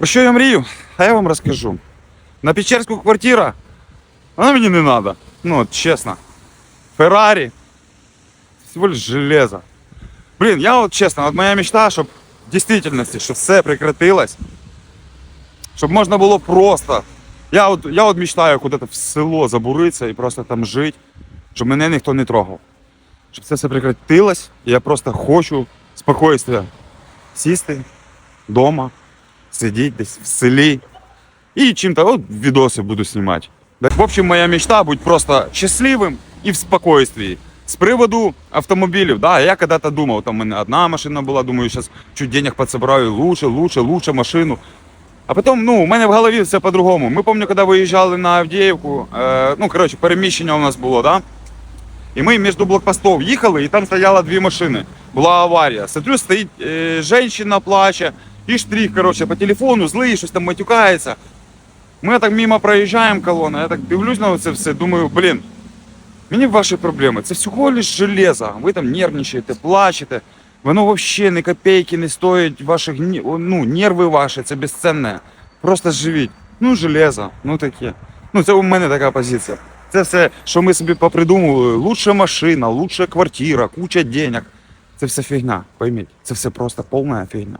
Про що я мрію? А я вам розкажу. На Печерську квартира, вона мені не треба. Ну, от чесно. Феррарі. Всего лишь железо. Блін, я от чесно, от моя мечта, щоб в дійсності, щоб все прекратилось. Щоб можна було просто. Я от, я от мечтаю куди-то в село забуритися і просто там жити, щоб мене ніхто не трогав. Щоб це все прекратилось, і я просто хочу спокійствия сісти вдома, сидіти десь в селі і чим-то от відоси буду знімати. В общем, моя мечта бути просто щасливим і в спокійстві. З приводу автомобілів, да, я когда-то думав, там у мене одна машина була, думаю, зараз чуть денег подсобираю, лучше, лучше, лучше машину. А потім, ну, у мене в голові все по-другому. Ми пам'ятаю, коли виїжджали на Авдіївку, е, ну, коротше, переміщення у нас було, да? І ми між блокпостів їхали, і там стояло дві машини. Була аварія. Смотрю, стоїть е, жінка, плаче, і штрих, коротше, по телефону, злий, щось там матюкається. Ми так мимо проїжджаємо колона, я так дивлюсь на це все, думаю, блін, мені ваші проблеми. Це всього лиш железо. Ви там нервничаєте, плачете. Воно взагалі ні копійки не стоїть ваших ну, нерви ваші, це безцінне. Просто живіть. Ну, железо, ну таке. Ну, це у мене така позиція. Це все, що ми собі попридумували. Лучша машина, лучша квартира, куча денег. Це все фігня, пойміть. Це все просто повна фігня.